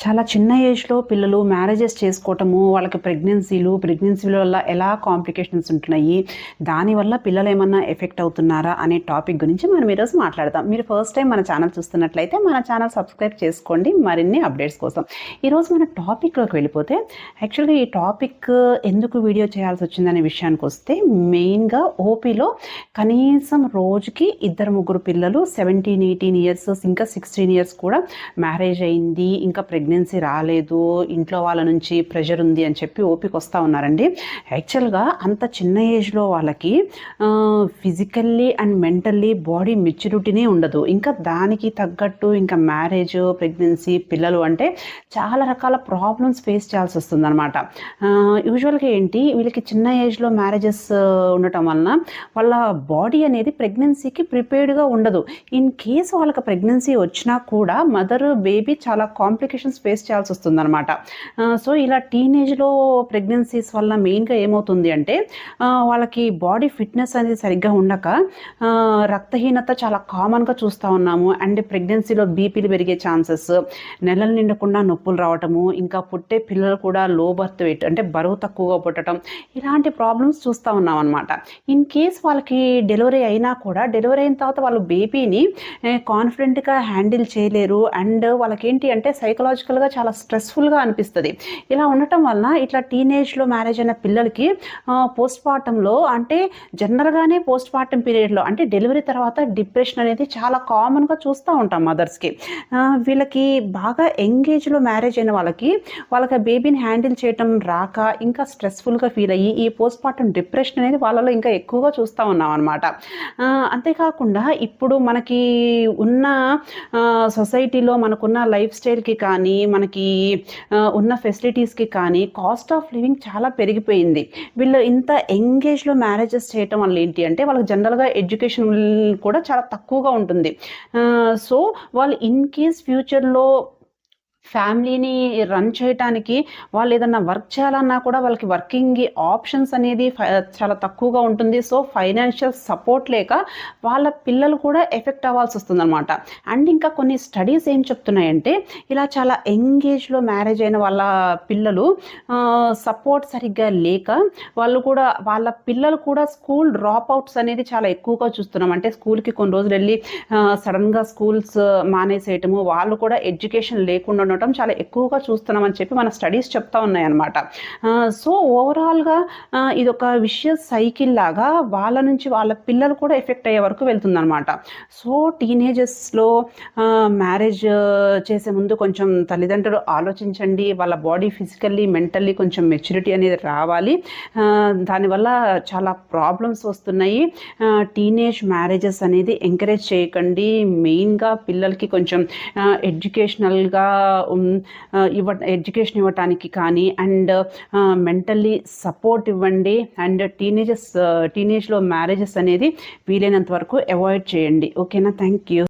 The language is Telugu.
చాలా చిన్న ఏజ్‌లో పిల్లలు మ్యారేజెస్ చేసుకోవటము, వాళ్ళకి ప్రెగ్నెన్సీలు, ప్రెగ్నెన్సీల వల్ల ఎలా కాంప్లికేషన్స్ ఉంటున్నాయి, దానివల్ల పిల్లలు ఏమన్నా ఎఫెక్ట్ అవుతున్నారా అనే టాపిక్ గురించి మనం ఈరోజు మాట్లాడదాం. మీరు ఫస్ట్ టైం మన ఛానల్ చూస్తున్నట్లయితే మన ఛానల్ సబ్స్క్రైబ్ చేసుకోండి మరిన్ని అప్డేట్స్ కోసం. ఈరోజు మన టాపిక్‌లోకి వెళ్ళిపోతే యాక్చువల్‌గా ఈ టాపిక్ ఎందుకు వీడియో చేయాల్సి వచ్చిందనే విషయానికి వస్తే మెయిన్‌గా ఓపీలో కనీసం రోజుకి ఇద్దరు, ముగ్గురు పిల్లలు 17, 18 ఇయర్స్ ఇంకా 16 ఇయర్స్ కూడా మ్యారేజ్ అయింది. ఇంకా ప్రెగ్నెన్సీ ప్రెగ్నెన్సీ రాలేదు. ఇంట్లో వాళ్ళ నుంచి ప్రెషర్ ఉంది అని చెప్పి ఓపిక వస్తూ ఉన్నారండి. యాక్చువల్‌గా అంత చిన్న ఏజ్‌లో వాళ్ళకి ఫిజికల్లీ అండ్ మెంటల్లీ బాడీ మెచ్యూరిటీనే ఉండదు. ఇంకా దానికి తగ్గట్టు ఇంకా మ్యారేజ్, ప్రెగ్నెన్సీ, పిల్లలు అంటే చాలా రకాల ప్రాబ్లమ్స్ ఫేస్ చేయాల్సి వస్తుంది అనమాట యూజువల్‌గా ఏంటి వీళ్ళకి చిన్న ఏజ్‌లో మ్యారేజెస్ ఉండటం వలన వాళ్ళ బాడీ అనేది ప్రెగ్నెన్సీకి ప్రిపేర్డ్‌గా ఉండదు. ఇన్ కేసు వాళ్ళకి ప్రెగ్నెన్సీ వచ్చినా కూడా మదర్, బేబీ చాలా కాంప్లికేషన్స్ ఫేస్ వస్తుంది అనమాట సో ఇలా టీనేజ్‌లో ప్రెగ్నెన్సీస్ వల్ల మెయిన్‌గా ఏమవుతుంది అంటే వాళ్ళకి బాడీ ఫిట్‌నెస్ అనేది సరిగ్గా ఉండక రక్తహీనత చాలా కామన్‌గా చూస్తా ఉన్నాము. అండ్ ప్రెగ్నెన్సీలో బీపీలు పెరిగే ఛాన్సెస్, నెలలు నిండకుండా నొప్పులు రావటము, ఇంకా పుట్టే పిల్లలు కూడా లో బర్త్ వెయిట్ అంటే బరువు తక్కువగా పుట్టడం ఇలాంటి ప్రాబ్లమ్స్ చూస్తా ఉన్నామనమాట. ఇన్ కేస్ వాళ్ళకి డెలివరీ అయినా కూడా డెలివరీ అయిన తర్వాత వాళ్ళు బేబీని కాన్ఫిడెంట్‌గా హ్యాండిల్ చేయలేరు. అండ్ వాళ్ళకేంటి అంటే సైకలాజికల్‌గా చాలా స్ట్రెస్‌ఫుల్‌గా అనిపిస్తుంది ఇలా ఉండటం వలన ఇట్లా టీనేజ్‌లో మ్యారేజ్ అయిన పిల్లలకి పోస్ట్ పార్టంలో అంటే జనరల్‌గానే పోస్ట్‌పార్టం పీరియడ్‌లో అంటే డెలివరీ తర్వాత డిప్రెషన్ అనేది చాలా కామన్‌గా చూస్తూ ఉంటాం మదర్స్‌కి. వీళ్ళకి బాగా ఎంగేజ్లో మ్యారేజ్ అయిన వాళ్ళకి వాళ్ళకి బేబీని హ్యాండిల్ చేయటం రాక ఇంకా స్ట్రెస్‌ఫుల్‌గా ఫీల్ అయ్యి ఈ పోస్ట్‌పార్టం డిప్రెషన్ అనేది వాళ్ళలో ఇంకా ఎక్కువగా చూస్తూ ఉన్నాం అనమాట అంతేకాకుండా ఇప్పుడు మనకి ఉన్న సొసైటీలో మనకున్న లైఫ్ స్టైల్‌కి కానీ, మనకి ఉన్న ఫెసిలిటీస్‌కి కానీ కాస్ట్ ఆఫ్ లివింగ్ చాలా పెరిగిపోయింది. వీళ్ళు ఇంత ఎంగేజ్లో మ్యారేజెస్ చేయటం వల్ల ఏంటి అంటే వాళ్ళకి జనరల్‌గా ఎడ్యుకేషన్ కూడా చాలా తక్కువగా ఉంటుంది. సో వాళ్ళు ఇన్ కేస్ ఫ్యూచర్‌లో ఫ్యామిలీని రన్ చేయటానికి వాళ్ళు ఏదన్నా వర్క్ చేయాలన్నా కూడా వాళ్ళకి వర్కింగ్ ఆప్షన్స్ అనేది ఫ చాలా తక్కువగా ఉంటుంది. సో ఫైనాన్షియల్ సపోర్ట్ లేక వాళ్ళ పిల్లలు కూడా ఎఫెక్ట్ అవ్వాల్సి వస్తుందన్నమాట అండ్ ఇంకా కొన్ని స్టడీస్ ఏం చెప్తున్నాయంటే ఇలా చాలా ఎంగేజ్లో మ్యారేజ్ అయిన వాళ్ళ పిల్లలు సపోర్ట్ సరిగ్గా లేక వాళ్ళు కూడా వాళ్ళ పిల్లలు కూడా స్కూల్ డ్రాప్ అవుట్స్ అనేది చాలా ఎక్కువగా చూస్తున్నాం. అంటే స్కూల్‌కి కొన్ని రోజులు వెళ్ళి సడన్గా స్కూల్స్ మానేసేయటము, వాళ్ళు కూడా ఎడ్యుకేషన్ లేకుండా ఉండటం చాలా ఎక్కువగా చూస్తున్నామని చెప్పి మన స్టడీస్ చెప్తా ఉన్నాయన్నమాట. సో ఓవరాల్‌గా ఇది ఇదొక విషయ సైకిల్ లాగా వాళ్ళ నుంచి వాళ్ళ పిల్లలు కూడా ఎఫెక్ట్ అయ్యే వరకు వెళ్తుందనమాట. సో టీనేజెస్‌లో మ్యారేజ్ చేసే ముందు కొంచెం తల్లిదండ్రులు ఆలోచించండి. వాళ్ళ బాడీ ఫిజికల్లీ, మెంటల్లీ కొంచెం మెచ్యూరిటీ అనేది రావాలి. దానివల్ల చాలా ప్రాబ్లమ్స్ వస్తున్నాయి. టీనేజ్ మ్యారేజెస్ అనేది ఎంకరేజ్ చేయకండి. మెయిన్‌గా పిల్లలకి కొంచెం ఎడ్యుకేషనల్‌గా ఇవ్వ ఎడ్యుకేషన్ ఇవ్వటానికి కానీ అండ్ మెంటల్లీ సపోర్ట్ ఇవ్వండి. అండ్ టీనేజెస్ టీనేజ్‌లో మ్యారేజెస్ అనేది వీలైనంత వరకు అవాయిడ్ చేయండి. ఓకేనా? Thank you.